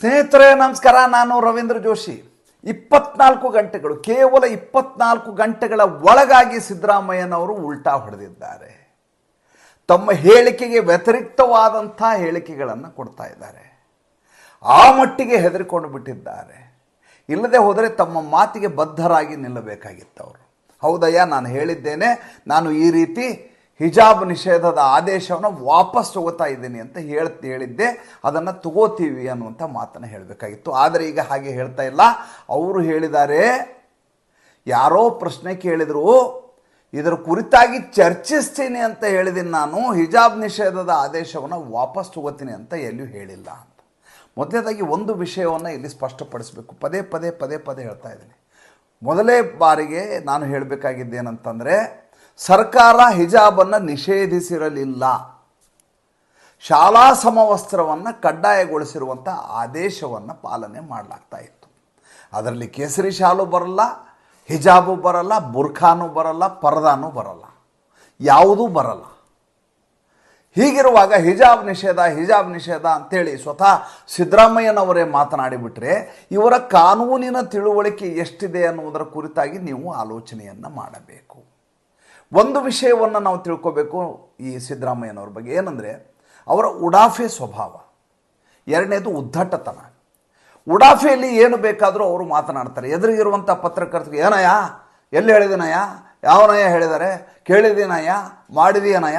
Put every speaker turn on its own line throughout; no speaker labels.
ಸ್ನೇಹಿತರೆ, ನಮಸ್ಕಾರ. ನಾನು ರವೀಂದ್ರ ಜೋಶಿ. ಇಪ್ಪತ್ನಾಲ್ಕು ಗಂಟೆಗಳು, ಕೇವಲ ಇಪ್ಪತ್ನಾಲ್ಕು ಗಂಟೆಗಳ ಒಳಗಾಗಿ ಸಿದ್ದರಾಮಯ್ಯನವರು ಉಲ್ಟಾ ಹೊಡೆದಿದ್ದಾರೆ. ತಮ್ಮ ಹೇಳಿಕೆಗೆ ವ್ಯತಿರಿಕ್ತವಾದಂಥ ಹೇಳಿಕೆಗಳನ್ನು ಕೊಡ್ತಾ ಇದ್ದಾರೆ. ಆ ಮಟ್ಟಿಗೆ ಹೆದರಿಕೊಂಡು ಬಿಟ್ಟಿದ್ದಾರೆ. ಇಲ್ಲದೆ ಹೋದರೆ ತಮ್ಮ ಮಾತಿಗೆ ಬದ್ಧರಾಗಿ ನಿಲ್ಲಬೇಕಾಗಿತ್ತು ಅವರು ಹೌದಯ್ಯ, ನಾನು ಹೇಳಿದ್ದೇನೆ. ನಾನು ಈ ರೀತಿ ಹಿಜಾಬ್ ನಿಷೇಧದ ಆದೇಶವನ್ನು ವಾಪಸ್ ತಗೋತಾ ಇದ್ದೀನಿ ಅಂತ ಹೇಳ್ತಿ ಹೇಳಿದ್ದೆ. ಅದನ್ನು ತಗೋತೀವಿ ಅನ್ನುವಂಥ ಮಾತನ್ನು ಹೇಳಬೇಕಾಗಿತ್ತು. ಆದರೆ ಈಗ ಹಾಗೆ ಹೇಳ್ತಾ ಇಲ್ಲ. ಅವರು ಹೇಳಿದ್ದಾರೆ ಯಾರೋ ಪ್ರಶ್ನೆ ಕೇಳಿದರು, ಇದರ ಕುರಿತಾಗಿ ಚರ್ಚಿಸ್ತೀನಿ ಅಂತ ಹೇಳಿದ್ದೀನಿ ನಾನು, ಹಿಜಾಬ್ ನಿಷೇಧದ ಆದೇಶವನ್ನು ವಾಪಸ್ ತಗೋತೀನಿ ಅಂತ ಎಲ್ಲಿಯೂ ಹೇಳಿಲ್ಲ ಅಂತ. ಮೊದಲನೇದಾಗಿ ಒಂದು ವಿಷಯವನ್ನು ಇಲ್ಲಿ ಸ್ಪಷ್ಟಪಡಿಸಬೇಕು. ಪದೇ ಪದೇ ಪದೇ ಪದೇ ಹೇಳ್ತಾ ಇದ್ದೀನಿ. ಮೊದಲೇ ಬಾರಿಗೆ ನಾನು ಹೇಳಬೇಕಾಗಿದ್ದೇನಂತಂದರೆ ಸರ್ಕಾರ ಹಿಜಾಬನ್ನು ನಿಷೇಧಿಸಿರಲಿಲ್ಲ. ಶಾಲಾ ಸಮವಸ್ತ್ರವನ್ನು ಕಡ್ಡಾಯಗೊಳಿಸಿರುವಂಥ ಆದೇಶವನ್ನು ಪಾಲನೆ ಮಾಡಲಾಗ್ತಾ ಇತ್ತು. ಅದರಲ್ಲಿ ಕೇಸರಿ ಶಾಲು ಬರಲ್ಲ, ಹಿಜಾಬು ಬರಲ್ಲ, ಬುರ್ಖಾನು ಬರಲ್ಲ, ಪರದಾನು ಬರಲ್ಲ. ಯಾವುದೂ ಬರಲ್ಲ. ಹೀಗಿರುವಾಗ ಹಿಜಾಬ್ ನಿಷೇಧ ಹಿಜಾಬ್ ನಿಷೇಧ ಅಂತೇಳಿ ಸ್ವತಃ ಸಿದ್ದರಾಮಯ್ಯನವರೇ ಮಾತನಾಡಿಬಿಟ್ರೆ, ಇವರ ಕಾನೂನಿನ ತಿಳುವಳಿಕೆ ಎಷ್ಟಿದೆ ಅನ್ನುವುದರ ಕುರಿತಾಗಿ ನೀವು ಆಲೋಚನೆಯನ್ನು ಮಾಡಬೇಕು. ಒಂದು ವಿಷಯವನ್ನು ನಾವು ತಿಳ್ಕೋಬೇಕು ಈ ಸಿದ್ದರಾಮಯ್ಯನವ್ರ ಬಗ್ಗೆ. ಏನಂದರೆ, ಅವರ ಉಡಾಫೆ ಸ್ವಭಾವ. ಎರಡನೇದು ಉದ್ದಟತನ ಉಡಾಫೆಯಲ್ಲಿ ಏನು ಬೇಕಾದರೂ ಅವರು ಮಾತನಾಡ್ತಾರೆ. ಎದುರಿಗಿರುವಂಥ ಪತ್ರಕರ್ತರಿಗೆ, ಏನಯ್ಯ, ಎಲ್ಲಿ ಹೇಳಿದಿನಯ್ಯ? ಯಾವನಯ್ಯ ಹೇಳಿದ್ದಾರೆ? ಕೇಳಿದ್ದೀನಯ್ಯ ಮಾಡಿದೀನಯ್ಯ?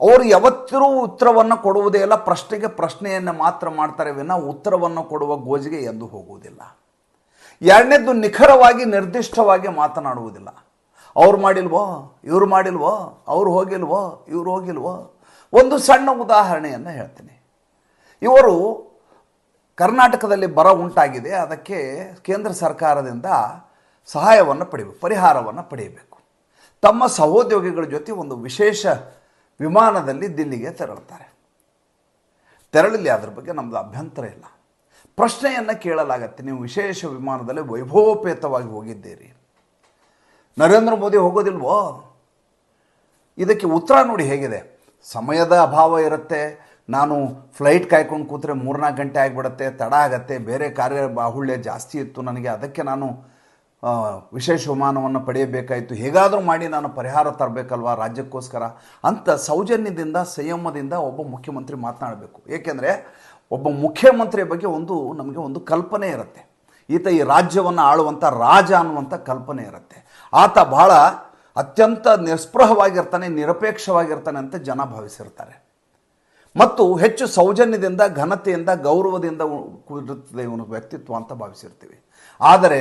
ಅವರು ಯಾವತ್ತಿರೂ ಉತ್ತರವನ್ನು ಕೊಡುವುದೇ ಇಲ್ಲ. ಪ್ರಶ್ನೆಗೆ ಪ್ರಶ್ನೆಯನ್ನು ಮಾತ್ರ ಮಾಡ್ತಾರೆ ವಿನ ಉತ್ತರವನ್ನು ಕೊಡುವ ಗೋಜಿಗೆ ಎಂದು ಹೋಗುವುದಿಲ್ಲ. ಎರಡನೇದು ನಿಖರವಾಗಿ ನಿರ್ದಿಷ್ಟವಾಗಿ ಮಾತನಾಡುವುದಿಲ್ಲ. ಅವ್ರು ಮಾಡಿಲ್ವೋ, ಇವ್ರು ಮಾಡಿಲ್ವೋ, ಅವ್ರು ಹೋಗಿಲ್ವೋ, ಇವ್ರು ಹೋಗಿಲ್ವೋ? ಒಂದು ಸಣ್ಣ ಉದಾಹರಣೆಯನ್ನು ಹೇಳ್ತೀನಿ. ಇವರು ಕರ್ನಾಟಕದಲ್ಲಿ ಬರ ಉಂಟಾಗಿದೆ, ಅದಕ್ಕೆ ಕೇಂದ್ರ ಸರ್ಕಾರದಿಂದ ಸಹಾಯವನ್ನು ಪಡೆಯಬೇಕು ಪರಿಹಾರವನ್ನು ಪಡೆಯಬೇಕು ತಮ್ಮ ಸಹೋದ್ಯೋಗಿಗಳ ಜೊತೆ ಒಂದು ವಿಶೇಷ ವಿಮಾನದಲ್ಲಿ ದಿಲ್ಲಿಗೆ ತೆರಳುತ್ತಾರೆ ತೆರಳಲಿ ಅದ್ರ ಬಗ್ಗೆ ನಮ್ಮದು ಅಭ್ಯಂತರ ಇಲ್ಲ. ಪ್ರಶ್ನೆಯನ್ನು ಕೇಳಲಾಗತ್ತೆ, ನೀವು ವಿಶೇಷ ವಿಮಾನದಲ್ಲಿ ವೈಭವೋಪೇತವಾಗಿ ಹೋಗಿದ್ದೀರಿ. ನರೇಂದ್ರ ಮೋದಿ ಹೋಗೋದಿಲ್ವೋ? ಇದಕ್ಕೆ ಉತ್ತರ ನೋಡಿ ಹೇಗಿದೆ. ಸಮಯದ ಅಭಾವ ಇರುತ್ತೆ. ನಾನು ಫ್ಲೈಟ್ ಕಾಯ್ಕೊಂಡು ಕೂತ್ರೆ ಮೂರ್ನಾಲ್ಕು ಗಂಟೆ ಆಗಿಬಿಡುತ್ತೆ, ತಡ ಆಗತ್ತೆ, ಬೇರೆ ಕಾರ್ಯ ಬಾಹುಳ್ಯ ಜಾಸ್ತಿ ಇತ್ತು ನನಗೆ, ಅದಕ್ಕೆ ನಾನು ವಿಶೇಷ ವಿಮಾನವನ್ನು ಪಡೆಯಬೇಕಾಯಿತು. ಹೇಗಾದರೂ ಮಾಡಿ ನಾನು ಪರಿಹಾರ ತರಬೇಕಲ್ವಾ ರಾಜ್ಯಕ್ಕೋಸ್ಕರ? ಅಂತ ಸೌಜನ್ಯದಿಂದ, ಸಂಯಮದಿಂದ ಒಬ್ಬ ಮುಖ್ಯಮಂತ್ರಿ ಮಾತನಾಡಬೇಕು. ಏಕೆಂದರೆ, ಒಬ್ಬ ಮುಖ್ಯಮಂತ್ರಿಯ ಬಗ್ಗೆ ಒಂದು, ನಮಗೆ ಒಂದು ಕಲ್ಪನೆ ಇರುತ್ತೆ. ಈತ ಈ ರಾಜ್ಯವನ್ನು ಆಳುವಂಥ ರಾಜ ಅನ್ನುವಂಥ ಕಲ್ಪನೆ ಇರುತ್ತೆ. ಆತ ಬಹಳ ಅತ್ಯಂತ ನಿಸ್ಪೃಹವಾಗಿರ್ತಾನೆ, ನಿರಪೇಕ್ಷವಾಗಿರ್ತಾನೆ ಅಂತ ಜನ ಭಾವಿಸಿರ್ತಾರೆ. ಮತ್ತು ಹೆಚ್ಚು ಸೌಜನ್ಯದಿಂದ, ಘನತೆಯಿಂದ, ಗೌರವದಿಂದ ಕೂಡಿರುತ್ತದೆ ಇವನ ವ್ಯಕ್ತಿತ್ವ ಅಂತ ಭಾವಿಸಿರ್ತೀವಿ. ಆದರೆ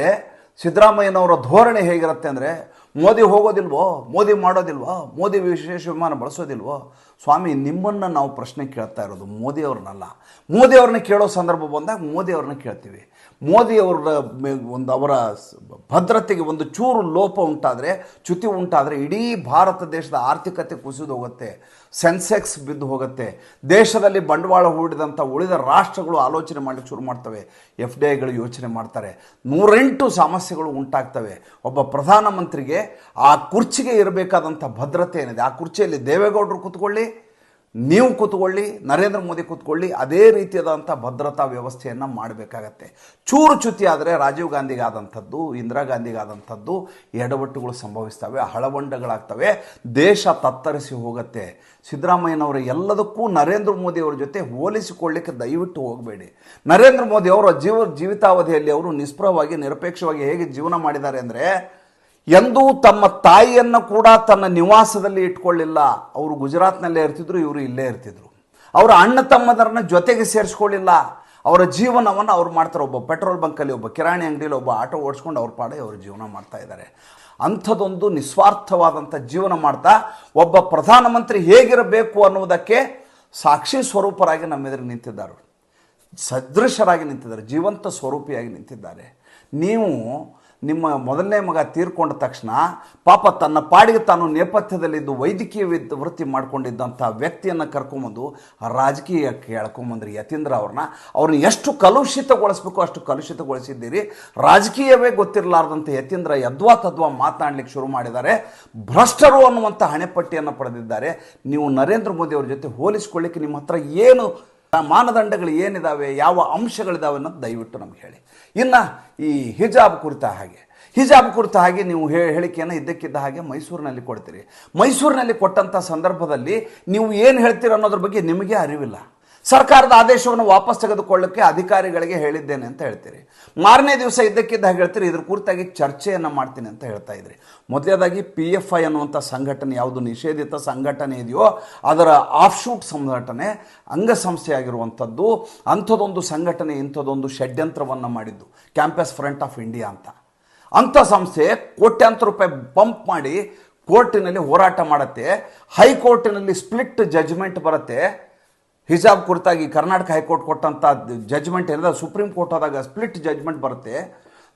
ಸಿದ್ದರಾಮಯ್ಯನವರ ಧೋರಣೆ ಹೇಗಿರುತ್ತೆ ಅಂದರೆ ಮೋದಿ ಹೋಗೋದಿಲ್ವೋ? ಮೋದಿ ಮಾಡೋದಿಲ್ವೋ? ಮೋದಿ ವಿಶೇಷ ವಿಮಾನ ಬಳಸೋದಿಲ್ವೋ? ಸ್ವಾಮಿ, ನಿಮ್ಮನ್ನು ನಾವು ಪ್ರಶ್ನೆ ಕೇಳ್ತಾ ಇರೋದು ಮೋದಿಯವ್ರನ್ನಲ್ಲ ಮೋದಿಯವ್ರನ್ನ ಕೇಳೋ ಸಂದರ್ಭ ಬಂದಾಗ ಮೋದಿಯವ್ರನ್ನ ಕೇಳ್ತೀವಿ. ಮೋದಿಯವರ ಒಂದು ಅವರ ಭದ್ರತೆಗೆ ಒಂದು ಚೂರು ಲೋಪ ಉಂಟಾದರೆ, ಚ್ಯುತಿ ಉಂಟಾದರೆ ಇಡೀ ಭಾರತ ದೇಶದ ಆರ್ಥಿಕತೆ ಕುಸಿದು ಹೋಗುತ್ತೆ. ಸೆನ್ಸೆಕ್ಸ್ ಬಿದ್ದು ಹೋಗುತ್ತೆ. ದೇಶದಲ್ಲಿ ಬಂಡವಾಳ ಹೂಡಿದಂಥ ಉಳಿದ ರಾಷ್ಟ್ರಗಳು ಆಲೋಚನೆ ಮಾಡಲಿಕ್ಕೆ ಶುರು ಮಾಡ್ತವೆ. ಎಫ್ ಡಿ ಐಗಳು ಯೋಚನೆ ಮಾಡ್ತಾರೆ. ನೂರೆಂಟು ಸಮಸ್ಯೆಗಳು ಉಂಟಾಗ್ತವೆ. ಒಬ್ಬ ಪ್ರಧಾನಮಂತ್ರಿಗೆ ಆ ಕುರ್ಚಿಗೆ ಇರಬೇಕಾದಂಥ ಭದ್ರತೆ ಏನಿದೆ? ಆ ಕುರ್ಚಿಯಲ್ಲಿ ದೇವೇಗೌಡರು ಕೂತ್ಕೊಳ್ಳಿ, ನೀವು ಕೂತ್ಕೊಳ್ಳಿ, ನರೇಂದ್ರ ಮೋದಿ ಕೂತ್ಕೊಳ್ಳಿ, ಅದೇ ರೀತಿಯಾದಂಥ ಭದ್ರತಾ ವ್ಯವಸ್ಥೆಯನ್ನು ಮಾಡಬೇಕಾಗತ್ತೆ. ಚೂರು ಚ್ಯುತಿ ಆದರೆ ರಾಜೀವ್ ಗಾಂಧಿಗಾದಂಥದ್ದು, ಇಂದಿರಾ ಗಾಂಧಿಗಾದಂಥದ್ದು ಎಡವಟ್ಟುಗಳು ಸಂಭವಿಸ್ತವೆ, ಹಳವಂಡಗಳಾಗ್ತವೆ, ದೇಶ ತತ್ತರಿಸಿ ಹೋಗುತ್ತೆ. ಸಿದ್ದರಾಮಯ್ಯನವರು ಎಲ್ಲದಕ್ಕೂ ನರೇಂದ್ರ ಮೋದಿ ಅವರ ಜೊತೆ ಹೋಲಿಸಿಕೊಳ್ಳಿಕ್ಕೆ ದಯವಿಟ್ಟು ಹೋಗಬೇಡಿ. ನರೇಂದ್ರ ಮೋದಿ ಅವರ ಜೀವ, ಜೀವಿತಾವಧಿಯಲ್ಲಿ ಅವರು ನಿಸ್ಪೃಹವಾಗಿ ನಿರಪೇಕ್ಷವಾಗಿ ಹೇಗೆ ಜೀವನ ಮಾಡಿದ್ದಾರೆ ಅಂದರೆ ಎಂದೂ ತಮ್ಮ ತಾಯಿಯನ್ನು ಕೂಡ ತನ್ನ ನಿವಾಸದಲ್ಲಿ ಇಟ್ಕೊಳ್ಳಿಲ್ಲ. ಅವರು ಗುಜರಾತ್ನಲ್ಲೇ ಇರ್ತಿದ್ರು, ಇವರು ಇಲ್ಲೇ ಇರ್ತಿದ್ರು. ಅವರ ಅಣ್ಣ ತಮ್ಮದರನ್ನ ಜೊತೆಗೆ ಸೇರಿಸ್ಕೊಳ್ಳಿಲ್ಲ. ಅವರ ಜೀವನವನ್ನು ಅವ್ರು ಮಾಡ್ತಾರೆ. ಒಬ್ಬ ಪೆಟ್ರೋಲ್ ಬಂಕಲ್ಲಿ, ಒಬ್ಬ ಕಿರಾಣಿ ಅಂಗಡಿಯಲ್ಲಿ ಒಬ್ಬ ಆಟೋ ಓಡಿಸ್ಕೊಂಡು ಅವ್ರ ಪಾಡೇ ಅವರು ಜೀವನ ಮಾಡ್ತಾ ಇದ್ದಾರೆ. ಅಂಥದ್ದೊಂದು ನಿಸ್ವಾರ್ಥವಾದಂಥ ಜೀವನ ಮಾಡ್ತಾ, ಒಬ್ಬ ಪ್ರಧಾನಮಂತ್ರಿ ಹೇಗಿರಬೇಕು ಅನ್ನುವುದಕ್ಕೆ ಸಾಕ್ಷಿ ಸ್ವರೂಪರಾಗಿ ನಮ್ಮೆದುರು ನಿಂತಿದ್ದಾರೆ. ಸದೃಶರಾಗಿ ನಿಂತಿದ್ದಾರೆ. ಜೀವಂತ ಸ್ವರೂಪಿಯಾಗಿ ನಿಂತಿದ್ದಾರೆ. ನೀವು ನಿಮ್ಮ ಮೊದಲನೇ ಮಗ ತೀರ್ಕೊಂಡ ತಕ್ಷಣ ಪಾಪ ತನ್ನ ಪಾಡಿಗೆ ತಾನು ನೇಪಥ್ಯದಲ್ಲಿದ್ದು ವೈದ್ಯಕೀಯ ವಿದ್ ವೃತ್ತಿ ಮಾಡಿಕೊಂಡಿದ್ದಂಥ ವ್ಯಕ್ತಿಯನ್ನು ಕರ್ಕೊಂಬಂದು ರಾಜಕೀಯ ರಾಜಕೀಯಕ್ಕೆ ಎಳ್ಕೊಂಬಂದ್ರಿ ಯತೀಂದ್ರ ಅವ್ರನ್ನ. ಅವ್ರನ್ನ ಎಷ್ಟು ಕಲುಷಿತಗೊಳಿಸ್ಬೇಕು ಅಷ್ಟು ಕಲುಷಿತಗೊಳಿಸಿದ್ದೀರಿ. ರಾಜಕೀಯವೇ ಗೊತ್ತಿರಲಾರ್ದಂಥ ಯತೀಂದ್ರ ಯದ್ವಾ ತದ್ವಾ ಮಾತನಾಡಲಿಕ್ಕೆ ಶುರು ಮಾಡಿದ್ದಾರೆ. ಭ್ರಷ್ಟರು ಅನ್ನುವಂಥ ಹಣೆಪಟ್ಟಿಯನ್ನು ಪಡೆದಿದ್ದಾರೆ. ನೀವು ನರೇಂದ್ರ ಮೋದಿ ಅವ್ರ ಜೊತೆ ಹೋಲಿಸ್ಕೊಳ್ಳಿಕ್ಕೆ ನಿಮ್ಮ ಹತ್ರ ಏನು ಮಾನದಂಡಗಳು ಏನಿದಾವೆ, ಯಾವ ಅಂಶಗಳಿದ್ದಾವೆ ಅನ್ನೋದು ದಯವಿಟ್ಟು ನಮ್ಗೆ ಹೇಳಿ. ಇನ್ನು ಈ ಹಿಜಾಬ್ ಕುರಿತ ಹಾಗೆ. ಹಿಜಾಬ್ ಕುರಿತ ಹಾಗೆ ನೀವು ಹೇಳಿಕೆಯನ್ನು ಇದ್ದಕ್ಕಿದ್ದ ಹಾಗೆ ಮೈಸೂರಿನಲ್ಲಿ ಕೊಡ್ತೀರಿ. ಮೈಸೂರಿನಲ್ಲಿ ಕೊಟ್ಟಂಥ ಸಂದರ್ಭದಲ್ಲಿ ನೀವು ಏನು ಹೇಳ್ತೀರ ಅನ್ನೋದ್ರ ಬಗ್ಗೆ ನಿಮಗೆ ಅರಿವಿಲ್ಲ. ಸರ್ಕಾರದ ಆದೇಶವನ್ನು ವಾಪಸ್ ತೆಗೆದುಕೊಳ್ಳಕ್ಕೆ ಅಧಿಕಾರಿಗಳಿಗೆ ಹೇಳಿದ್ದೇನೆ ಅಂತ ಹೇಳ್ತೀರಿ. ಮಾರನೇ ದಿವಸ ಇದ್ದಕ್ಕಿದ್ದ ಹೇಳ್ತೀರಿ, ಇದ್ರ ಕುರಿತಾಗಿ ಚರ್ಚೆಯನ್ನು ಮಾಡ್ತೀನಿ ಅಂತ ಹೇಳ್ತಾ ಇದ್ರಿ. ಮೊದಲನೇದಾಗಿ ಪಿ ಎಫ್ ಐ ಅನ್ನುವಂಥ ಸಂಘಟನೆ ಯಾವುದು, ನಿಷೇಧಿತ ಸಂಘಟನೆ ಇದೆಯೋ, ಅದರ ಆಫ್ಶೂಟ್ ಸಂಘಟನೆ, ಅಂಗಸಂಸ್ಥೆಯಾಗಿರುವಂಥದ್ದು, ಅಂಥದ್ದೊಂದು ಸಂಘಟನೆ, ಇಂಥದ್ದೊಂದು ಷಡ್ಯಂತ್ರವನ್ನು ಮಾಡಿದ್ದು ಕ್ಯಾಂಪಸ್ ಫ್ರಂಟ್ ಆಫ್ ಇಂಡಿಯಾ ಅಂತ. ಅಂಥ ಸಂಸ್ಥೆ ಕೋಟ್ಯಾಂತರ ರೂಪಾಯಿ ಪಂಪ್ ಮಾಡಿ ಕೋರ್ಟಿನಲ್ಲಿ ಹೋರಾಟ ಮಾಡುತ್ತೆ, ಹೈಕೋರ್ಟಿನಲ್ಲಿ ಸ್ಪ್ಲಿಟ್ ಜಜ್ಮೆಂಟ್ ಬರುತ್ತೆ ಹಿಜಾಬ್ ಕುರಿತಾಗಿ ಕರ್ನಾಟಕ ಹೈಕೋರ್ಟ್ ಕೊಟ್ಟಂಥ ಜಜ್ಮೆಂಟ್ ಏನಿದೆ ಸುಪ್ರೀಂ ಕೋರ್ಟ್ ಆದಾಗ ಸ್ಪ್ಲಿಟ್ ಜಜ್ಮೆಂಟ್ ಬರುತ್ತೆ.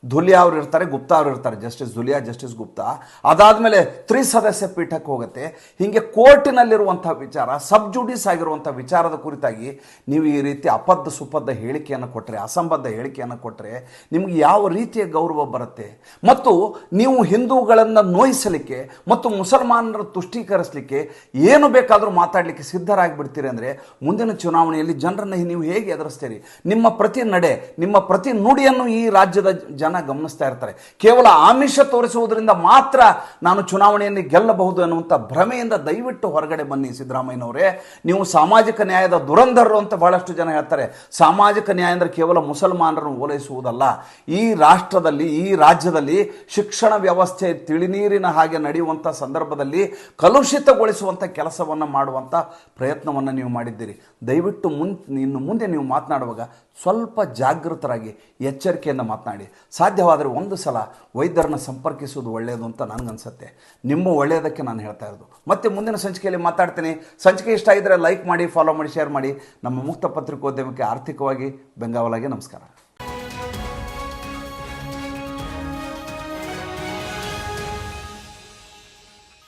ಧುಲಿಯಾ ಅವರು ಇರ್ತಾರೆ, ಗುಪ್ತಾ ಅವರು ಇರ್ತಾರೆ, ಜಸ್ಟಿಸ್ ಧುಲಿಯಾ ಜಸ್ಟಿಸ್ ಗುಪ್ತಾ. ಅದಾದಮೇಲೆ ತ್ರಿಸದಸ್ಯ ಪೀಠಕ್ಕೆ ಹೋಗುತ್ತೆ. ಹೀಗೆ ಕೋರ್ಟಿನಲ್ಲಿರುವಂಥ ವಿಚಾರ, ಸಬ್ ಜುಡಿಸ್ ಆಗಿರುವಂಥ ವಿಚಾರದ ಕುರಿತಾಗಿ ನೀವು ಈ ರೀತಿ ಅಪದ್ಧ ಸುಪದ್ಧ ಹೇಳಿಕೆಯನ್ನು ಕೊಟ್ಟರೆ ಅಸಂಬದ್ಧ ಹೇಳಿಕೆಯನ್ನು ಕೊಟ್ಟರೆ ನಿಮಗೆ ಯಾವ ರೀತಿಯ ಗೌರವ ಬರುತ್ತೆ? ಮತ್ತು ನೀವು ಹಿಂದೂಗಳನ್ನು ನೋಯಿಸಲಿಕ್ಕೆ ಮತ್ತು ಮುಸಲ್ಮಾನರ ತುಷ್ಟೀಕರಿಸಲಿಕ್ಕೆ ಏನು ಬೇಕಾದರೂ ಮಾತಾಡಲಿಕ್ಕೆ ಸಿದ್ಧರಾಗಿಬಿಡ್ತೀರಿ ಅಂದರೆ ಮುಂದಿನ ಚುನಾವಣೆಯಲ್ಲಿ ಜನರನ್ನು ನೀವು ಹೇಗೆ ಎದುರಿಸ್ತೀರಿ? ನಿಮ್ಮ ಪ್ರತಿ ನಡೆ ನಿಮ್ಮ ಪ್ರತಿ ನುಡಿಯನ್ನು ಈ ರಾಜ್ಯದ ಜನ ಗಮನಿಸ್ತಾ ಇರ್ತಾರೆ. ಕೇವಲ ಆಮಿಷ ತೋರಿಸುವುದರಿಂದ ಮಾತ್ರ ನಾನು ಚುನಾವಣೆಯಲ್ಲಿ ಗೆಲ್ಲಬಹುದು ಅನ್ನುವಂಥ ಭ್ರಮೆಯಿಂದ ದಯವಿಟ್ಟು ಹೊರಗಡೆ ಬನ್ನಿ ಸಿದ್ದರಾಮಯ್ಯನವರೇ. ನೀವು ಸಾಮಾಜಿಕ ನ್ಯಾಯದ ದುರಂಧರರು ಅಂತ ಬಹಳಷ್ಟು ಜನ ಹೇಳ್ತಾರೆ. ಸಾಮಾಜಿಕ ನ್ಯಾಯ ಅಂದರೆ ಕೇವಲ ಮುಸಲ್ಮಾನರನ್ನು ಓಲೈಸುವುದಲ್ಲ. ಈ ರಾಷ್ಟ್ರದಲ್ಲಿ, ಈ ರಾಜ್ಯದಲ್ಲಿ ಶಿಕ್ಷಣ ವ್ಯವಸ್ಥೆ ತಿಳಿನೀರಿನ ಹಾಗೆ ನಡೆಯುವಂಥ ಸಂದರ್ಭದಲ್ಲಿ ಕಲುಷಿತಗೊಳಿಸುವಂಥ ಕೆಲಸವನ್ನು ಮಾಡುವಂಥ ಪ್ರಯತ್ನವನ್ನು ನೀವು ಮಾಡಿದ್ದೀರಿ. ದಯವಿಟ್ಟು ಮುನ್ ಇನ್ನು ಮುಂದೆ ನೀವು ಮಾತನಾಡುವಾಗ ಸ್ವಲ್ಪ ಜಾಗೃತರಾಗಿ ಎಚ್ಚರಿಕೆಯಿಂದ ಮಾತನಾಡಿ. ಸಾಧ್ಯವಾದರೆ ಒಂದು ಸಲ ವೈದ್ಯರನ್ನ ಸಂಪರ್ಕಿಸುವುದು ಒಳ್ಳೆಯದು ಅಂತ ನನಗನ್ಸುತ್ತೆ. ನಿಮ್ಮ ಒಳ್ಳೆಯದಕ್ಕೆ ನಾನು ಹೇಳ್ತಾ ಇರೋದು. ಮತ್ತೆ ಮುಂದಿನ ಸಂಚಿಕೆಯಲ್ಲಿ ಮಾತಾಡ್ತೀನಿ. ಸಂಚಿಕೆ ಇಷ್ಟ ಇದ್ದರೆ ಲೈಕ್ ಮಾಡಿ ಫಾಲೋ ಮಾಡಿ ಶೇರ್ ಮಾಡಿ. ನಮ್ಮ ಮುಕ್ತ ಪತ್ರಿಕೋದ್ಯಮಕ್ಕೆ ಆರ್ಥಿಕವಾಗಿ ಬೆಂಗಾವಲಾಗಿ ನಮಸ್ಕಾರ.